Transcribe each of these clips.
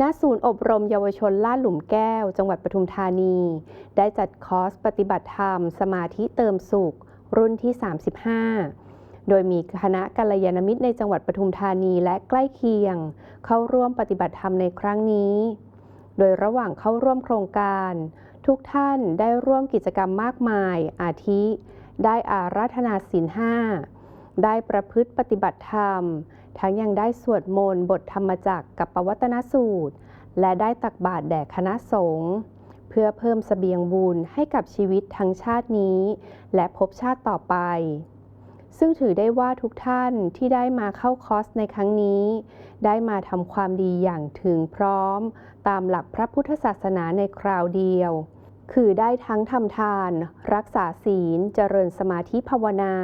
ณศูนย์อบรมเยาวชนลาดหลุมแก้ว จังหวัดปทุมธานี ได้จัดคอร์สปฏิบัติธรรม สมาธิเติมสุข รุ่นที่ 35 โดยมีคณะกัลยาณมิตรในจังหวัดปทุมธานีและใกล้เคียง เข้าร่วมปฏิบัติธรรมในครั้งนี้ โดยระหว่างเข้าร่วมโครงการ ทุกท่านได้ร่วมกิจกรรมมากมาย อาทิ ได้อาราธนาศีลห้า ได้ประพฤติปฏิบัติธรรม ทั้งยังได้สวดมนต์บทธรรมจักรกับปวัตนสูตร และได้ตักบาตรแด่คณะสงฆ์เพื่อเพิ่มสเสบียงบุญให้กับชีวิตทั้งชาตินี้ และภพชาติต่อไป ซึ่งถือได้ว่าทุกท่านที่ได้มาเข้าคอร์สในครั้งนี้ ได้มาทำความดีอย่างถึงพร้อม ตามหลักพระพุทธศาสนาในคราวเดียว คือได้ทั้งทำทาน รักษาศีล เจริญสมาธิภาวนา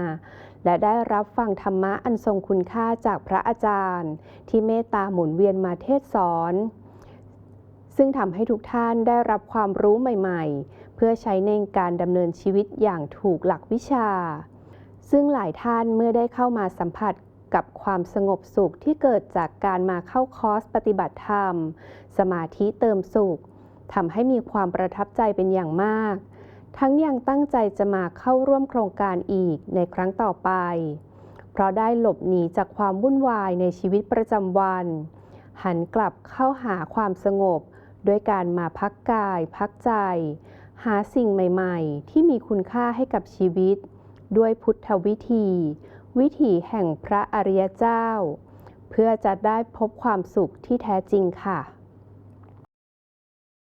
และได้รับฟังธรรมะอันทรงคุณค่าจากพระอาจารย์ ที่เมตตาหมุนเวียนมาเทศสอน ซึ่งทำให้ทุกท่านได้รับความรู้ใหม่ๆ เพื่อใช้ในการดำเนินชีวิตอย่างถูกหลักวิชา ซึ่งหลายท่านเมื่อได้เข้ามาสัมผัสกับความสงบสุขที่เกิดจากการมาเข้าคอร์สปฏิบัติธรรม สมาธิเติมสุข ทำให้มีความประทับใจเป็นอย่างมาก ทั้งยังตั้งใจจะมาเข้าร่วมโครงการอีกในครั้งต่อไป เพราะได้หลบหนีจากความวุ่นวายในชีวิตประจำวัน หันกลับเข้าหาความสงบ ด้วยการมาพักกาย พักใจ หาสิ่งใหม่ๆ ที่มีคุณค่าให้กับชีวิต ด้วยพุทธวิธี วิถีแห่งพระอริยเจ้า เพื่อจะได้พบความสุขที่แท้จริงค่ะ